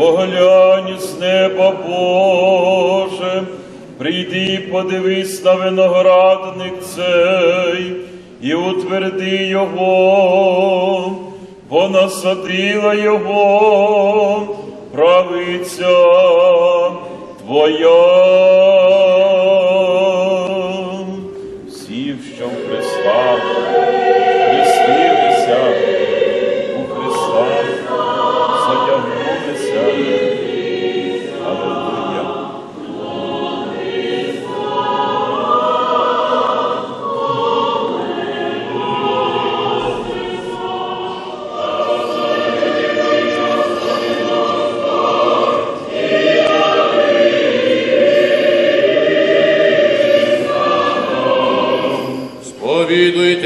Поглянь з неба Боже, прийди, подивись на виноградник цей і утверди його, бо насадила його правиця Твоя.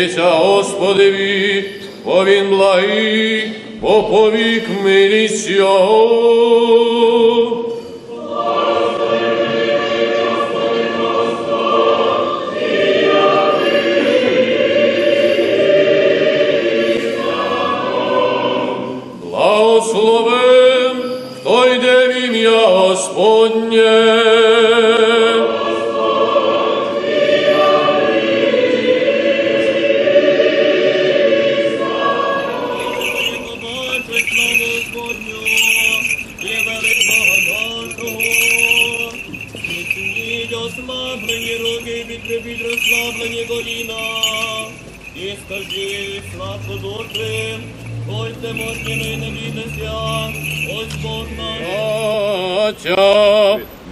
Сповідуйтеся Господеві, бо він благий, бо повік милість його. Благословен, хто йде в ім'я Господнє. Руки, розслаблені коліна. І скажіть славку душі, Ось мощніно і не бійтеся, ось Бог наш.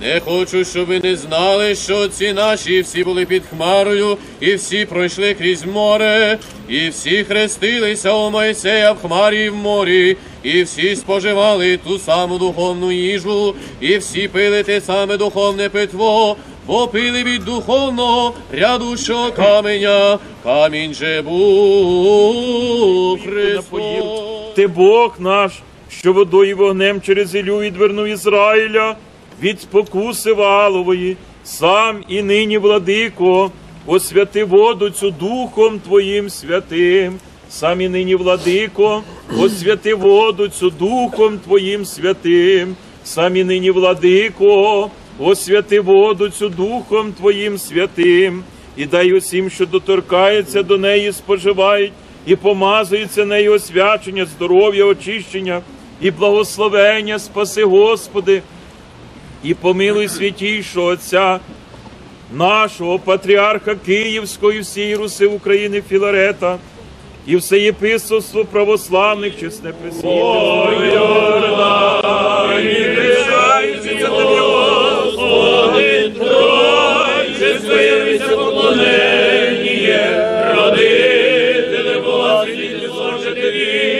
Не хочу, щоб ви не знали, що отці наші всі були під хмарою, і всі пройшли крізь море, і всі хрестилися у Мойсея в хмарі і в морі, і всі споживали ту саму духовну їжу, і всі пили те саме духовне питво, бо пили від духовного рядущого каменя, камінь же був. Христос. Ти Бог наш, що водою вогнем через Ілю відвернув Ізраїля від спокуси Валової, сам і нині, владико, освяти воду цю Духом Твоїм святим. Сам і нині, владико, освяти воду цю Духом Твоїм святим. Сам і нині, владико, освяти воду цю Духом Твоїм святим. І дай усім, що доторкається до неї, споживають і помазується нею освячення, здоров'я, очищення і благословення, спаси, Господи, і помилуй святійшого Отця нашого патріарха Київського і всієї Руси України Філарета, і все єпископство православних чесне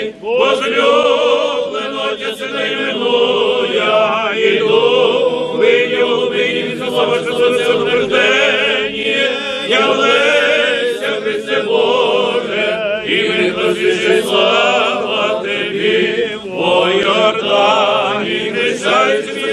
Твій, возлюблено тясини минуя, іду, виню, виню, слава, що сонце утверждення, я молюся, Христе Боже, і ми просвіщай слава Тобі, о Йордані, хрещайся, Твій